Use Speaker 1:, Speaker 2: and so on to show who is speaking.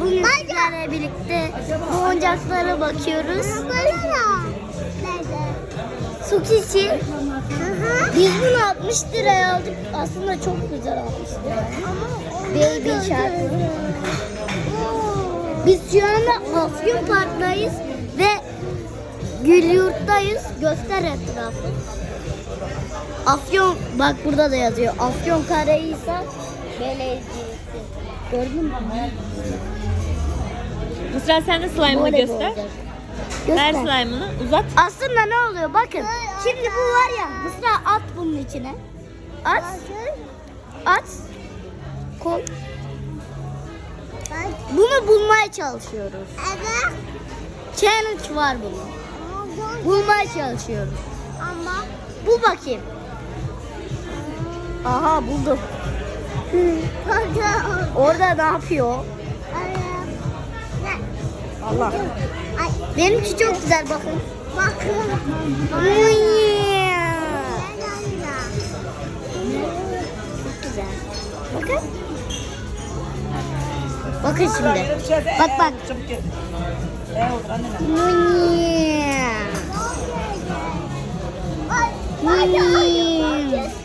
Speaker 1: Bugün sizlerle birlikte bu oyuncaklara bakıyoruz. Sukisi. Biz bunu 60 liraya aldık. Aslında çok güzel 60 liraya. Baby Shark. Biz şu anda Afyon Park'tayız ve Gülyurt'tayız. Göster etrafı. Afyon, bak burada da yazıyor. Afyon Karahisar Belediyesi. Gördün mü?
Speaker 2: Mısra sen de slime'ını
Speaker 1: bir
Speaker 2: göster. Ver
Speaker 1: Göster.
Speaker 2: slime'ını uzat.
Speaker 1: Aslında ne oluyor bakın. Şimdi bu var ya Mısra at bunun içine. At. At. Koy. Bunu bulmaya çalışıyoruz.
Speaker 3: Evet.
Speaker 1: Challenge var bunun. Bulmaya çalışıyoruz.
Speaker 3: Ama
Speaker 1: Bul bakayım. Aha buldum. Orada ne yapıyor? Allah. Benimki çok güzel bakın.
Speaker 3: Bakın.
Speaker 1: Çok. Bakın. Bakın şimdi. Bak bak.
Speaker 4: Muni. Muni.